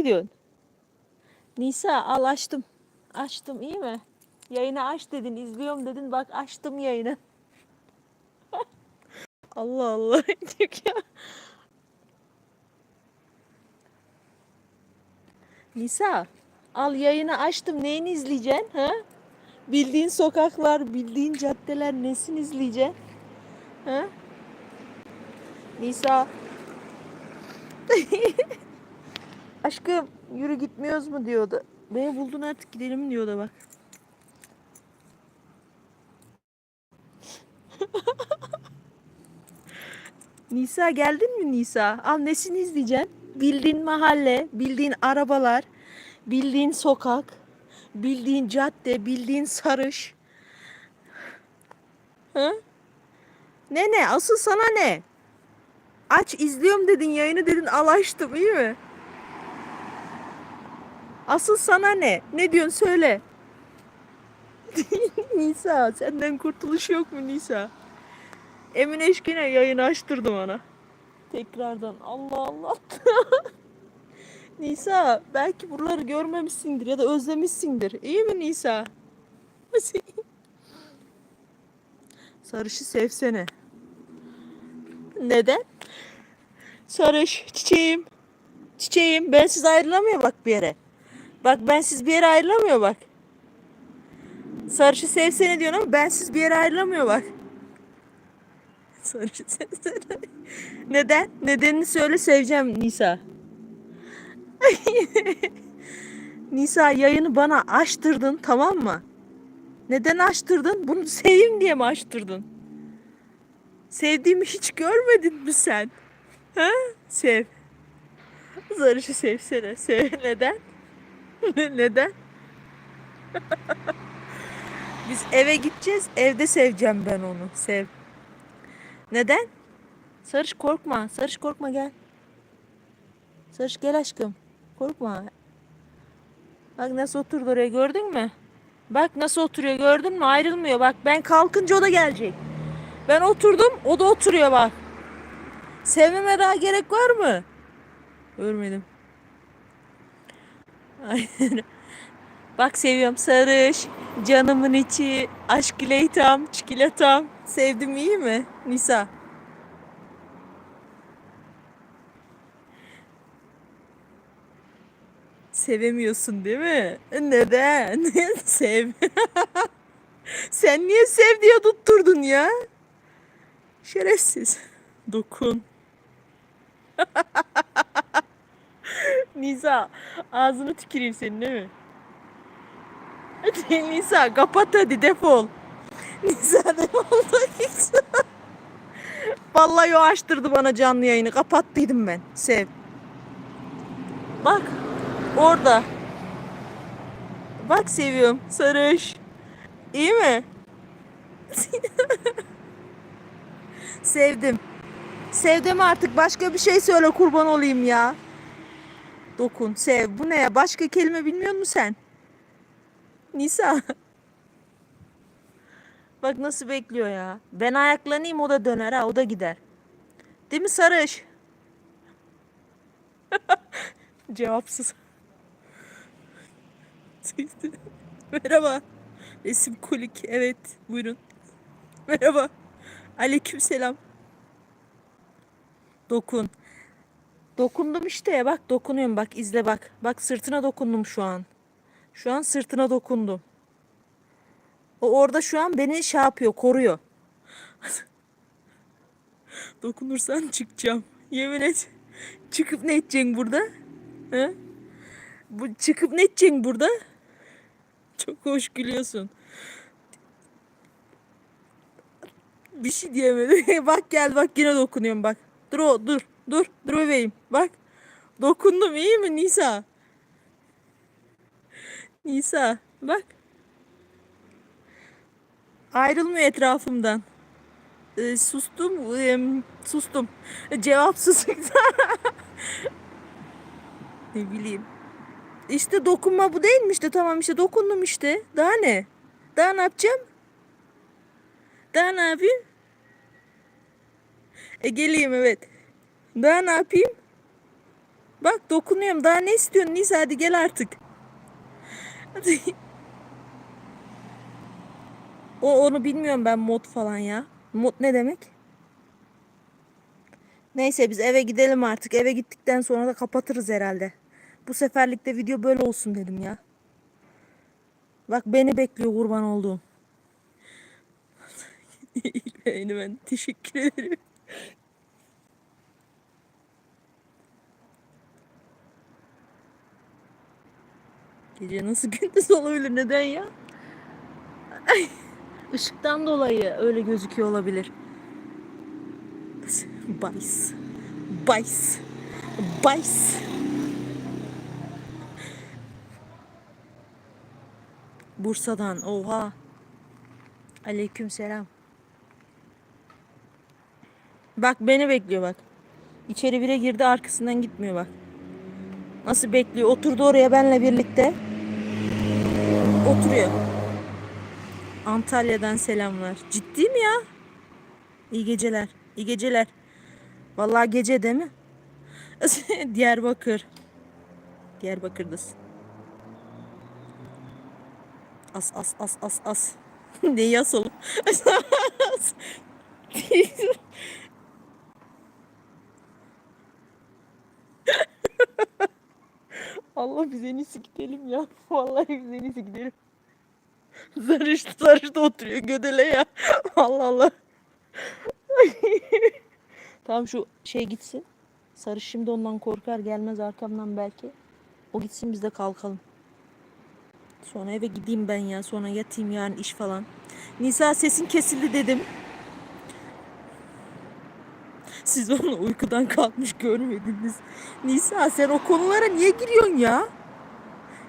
gidiyorsun? Nisa al açtım. Açtım iyi mi? Yayını aç dedin, izliyorum dedin. Bak açtım yayını. Allah Allah. Nisa al yayını açtım. Neyini izleyeceksin? Ha? Bildiğin sokaklar, bildiğin caddeler nesini izleyeceksin? Ha? Nisa. Aşkım yürü gitmiyoruz mu diyordu. Beni buldun artık gidelim diyordu bak. Nisa geldin mi Nisa? Al nesini izleyeceksin? Bildiğin mahalle, bildiğin arabalar, bildiğin sokak, bildiğin cadde, bildiğin sarış. Hı? Ne ne? Asıl sana ne? Aç izliyorum dedin, yayını dedin, al açtım iyi mi? Asıl sana ne? Ne diyorsun söyle. Nisa senden kurtuluş yok mu Nisa? Emine Eşkin'e yayını açtırdım ona. Tekrardan Allah Allah. Nisa belki buraları görmemişsindir ya da özlemişsindir. İyi mi Nisa? Sarışı sevsene. Neden? Sarış çiçeğim. Çiçeğim bensiz ayrılamıyor bak bir yere. Bak bensiz bir yere ayrılamıyor bak. Sarışı sevsene diyorsun ama bensiz bir yere ayrılamıyor bak. Sarışı sevsene. Neden? Nedenini söyle seveceğim Nisa. Nisa yayını bana açtırdın tamam mı? Neden açtırdın? Bunu seveyim diye mi açtırdın? Sevdiğimi hiç görmedin mi sen? Ha? Sev. Zarışı sevsene. Sev. Neden? Neden? Biz eve gideceğiz. Evde seveceğim ben onu. Sev. Neden? Sarış korkma. Sarış korkma gel. Sarış gel aşkım. Korkma. Bak nasıl oturdu oraya gördün mü? Bak nasıl oturuyor gördün mü? Ayrılmıyor bak. Ben kalkınca o da gelecek. Ben oturdum o da oturuyor bak. Sevmeme daha gerek var mı? Görmedim. Aynen. Bak seviyorum sarış. Canımın içi. Aşk ile itham. Çikolatam. Sevdim iyi mi? Nisa. Sevemiyorsun değil mi? Neden? Sev. Sen niye sev diye tutturdun ya? Şerefsiz. Dokun. Nisa ağzını tüküreyim senin değil mi? Nisa kapat hadi defol. Nisa defol. Vallahi o açtırdı bana canlı yayını. Kapattıydım ben. Sev. Bak orada. Bak seviyorum. Sarış. İyi mi? Sevdim. Sevdim artık. Başka bir şey söyle kurban olayım ya. Dokun, sev. Bu ne ya? Başka kelime bilmiyor musun sen? Nisa. Bak nasıl bekliyor ya. Ben ayaklanayım o da döner ha. O da gider. Değil mi Sarış? Cevapsız. Merhaba. Resim kolik. Evet. Buyurun. Merhaba. Aleyküm selam. Dokun. Dokundum işte ya bak dokunuyorum bak izle bak. Bak sırtına dokundum şu an. Şu an sırtına dokundum. O orada şu an beni şey yapıyor koruyor. Dokunursan çıkacağım. Yemin et. Çıkıp ne edeceksin burada? He? Bu çıkıp ne edeceksin burada? Çok hoş gülüyorsun. Bir şey diyemedim. bak gel bak yine dokunuyorum bak. Dur o dur. Dur. Dur bebeğim. Bak. Dokundum iyi mi Nisa? Nisa bak. Ayrılmıyor etrafımdan. Ee, sustum. ee, sustum. Cevapsız. ne bileyim. İşte dokunma bu değil mi işte tamam işte dokundum işte. Daha ne? Daha ne yapacağım? Daha ne yapayım? E geleyim evet. Daha ne yapayım? Bak dokunuyorum. Daha ne istiyorsun Nisa hadi gel artık. Hadi. O onu bilmiyorum ben mod falan ya. Mod ne demek? Neyse biz eve gidelim artık. Eve gittikten sonra da kapatırız herhalde. Bu seferlik de video böyle olsun dedim ya. Bak beni bekliyor kurban olduğum. ben teşekkür ederim. Gece nasıl gündüz olabilir neden ya? Işıktan dolayı öyle gözüküyor olabilir. Bays. Bays. Bays. Bursa'dan. Oha. Aleyküm selam. Bak beni bekliyor bak. İçeri bire girdi arkasından gitmiyor bak. Nasıl bekliyor? Oturdu oraya benle birlikte. Oturuyor. Antalya'dan selamlar. Ciddi mi ya? İyi geceler. İyi geceler. Vallahi gece değil mi? Diyarbakır. Diyarbakır'dasın. As as as as as. Neyi as oğlum? As. Allah biz en iyisi gidelim ya. Vallahi biz en iyisi gidelim. Zarıştı zarıştı oturuyor gödele ya. Allah Allah. tamam şu şey gitsin. Sarış şimdi ondan korkar gelmez arkamdan belki. O gitsin biz de kalkalım. Sonra eve gideyim ben ya. Sonra yatayım yarın iş falan. Nisa sesin kesildi dedim. Siz onu uykudan kalkmış görmediniz. Nisa sen o konulara niye giriyorsun ya?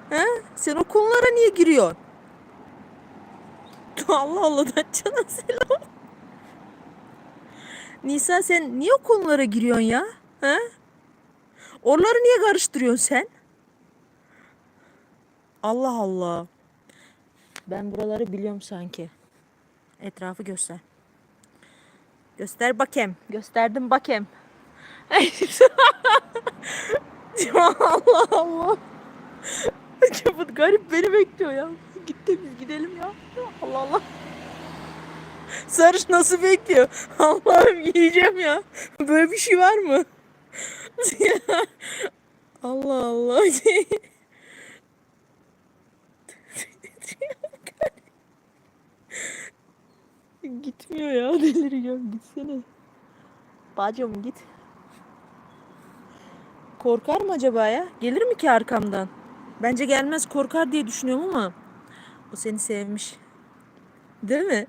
He? Sen o konulara niye giriyorsun? Allah Allah cana selam. Nisa sen niye o konulara giriyorsun ya? He? Oraları niye karıştırıyorsun sen? Allah Allah. Ben buraları biliyorum sanki. Etrafı göster. Göster bakayım. Gösterdim bakayım. Allah Allah. Bu garip beni bekliyor ya. Gitti biz gidelim ya. Allah Allah. Sarış nasıl bekliyor? Allah'ım yiyeceğim ya. Böyle bir şey var mı? Allah Allah. Gitmiyor ya delireceğim gitsene. Bacım git. Korkar mı acaba ya? Gelir mi ki arkamdan? Bence gelmez korkar diye düşünüyorum ama o seni sevmiş. Değil mi?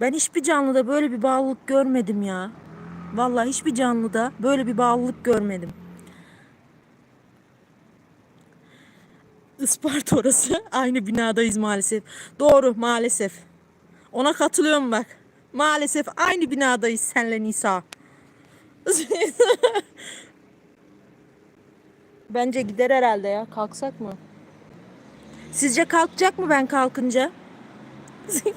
Ben hiçbir canlıda böyle bir bağlılık görmedim ya. Vallahi hiçbir canlıda böyle bir bağlılık görmedim. Isparta orası. Aynı binadayız maalesef. Doğru maalesef. Ona katılıyorum bak. Maalesef aynı binadayız senle Nisa. Bence gider herhalde ya. Kalksak mı? Sizce kalkacak mı ben kalkınca?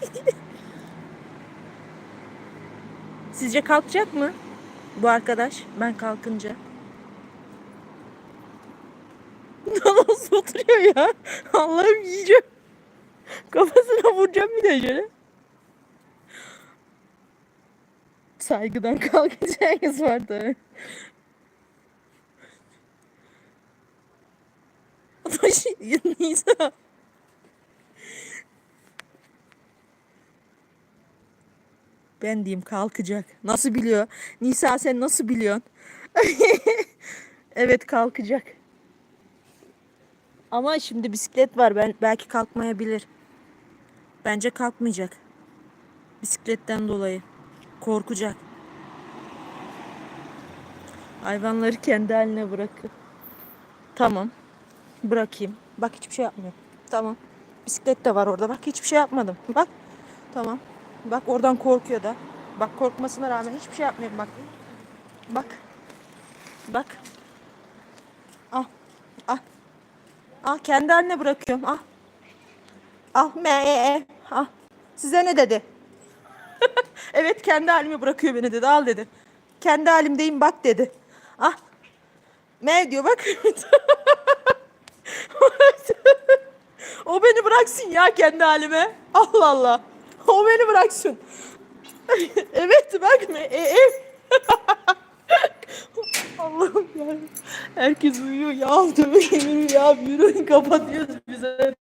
Sizce kalkacak mı bu arkadaş ben kalkınca? Nasıl oturuyor ya? Allah'ım yiyeceğim. Kafasına vuracağım bir de şöyle. Saygıdan kalkacağız var tabii. Nisa. Ben diyeyim kalkacak. Nasıl biliyor? Nisa sen nasıl biliyorsun? evet kalkacak. Ama şimdi bisiklet var. Ben belki kalkmayabilir. Bence kalkmayacak. Bisikletten dolayı. Korkacak. Hayvanları kendi haline bırakın. Tamam. Bırakayım. Bak hiçbir şey yapmıyor. Tamam. Bisiklet de var orada. Bak hiçbir şey yapmadım. Bak. Tamam. Bak oradan korkuyor da. Bak korkmasına rağmen hiçbir şey yapmıyorum bak. Bak. Bak. Al. Al. Al kendi haline bırakıyorum. Al. Al. Me e e. Al. Size ne dedi? evet kendi halime bırakıyor beni dedi. Al dedi. Kendi halimdeyim bak dedi. Ah. Mev diyor bak. o beni bıraksın ya kendi halime. Allah Allah. O beni bıraksın. evet bak me e, ev. Allah'ım ya. Herkes uyuyor ya. Yürü ya. Yürü kapatıyoruz bize.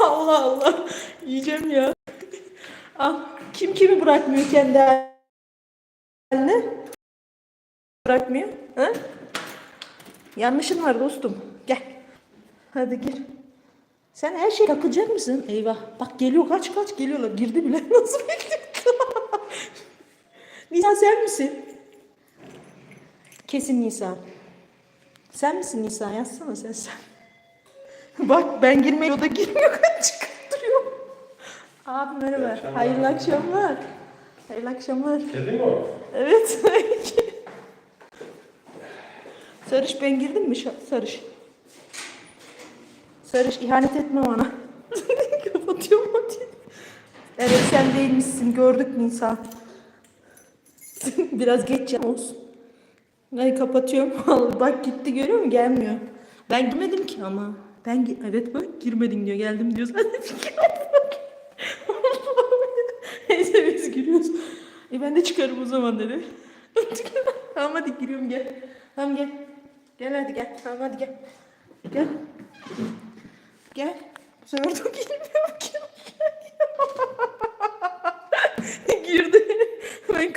Allah Allah. Yiyeceğim ya. Ah, kim kimi bırakmıyor kendi haline? Bırakmıyor. Ha? Yanlışın var dostum. Gel. Hadi gir. Sen her şey takılacak mısın? Eyvah. Bak geliyor kaç kaç geliyorlar. Girdi bile. Nasıl bekliyor? Nisan sen misin? Kesin Nisan. Sen misin Nisan? Yazsana sen sen. Bak ben girmeyi o da girmiyor. Çıkarttırıyor. Abi merhaba. Hayırlı akşamlar. Hayırlı akşamlar. Kedi mi o? Evet. Sarış ben girdim mi Sarış? Sarış ihanet etme bana. Kapatıyorum hadi. Evet sen değilmişsin gördük Nisa. Biraz geç olsun. Ay kapatıyorum. Bak gitti görüyor musun? Gelmiyor. Ben girmedim ki ama. Ben evet bak girmedin diyor. Geldim diyor. Sen de Neyse biz giriyoruz. E ben de çıkarım o zaman dedi. tamam hadi giriyorum gel. Tamam gel. Gel hadi gel. Tamam hadi gel. Gel. Gel. Bu sefer girmiyor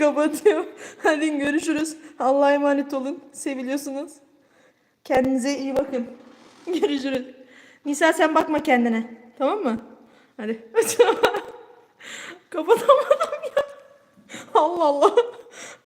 Ben kapatıyorum. Hadi görüşürüz. Allah'a emanet olun. Seviliyorsunuz. Kendinize iyi bakın. Görüşürüz. Nisa sen bakma kendine. Tamam mı? Hadi. Kapatamadım ya. Allah Allah.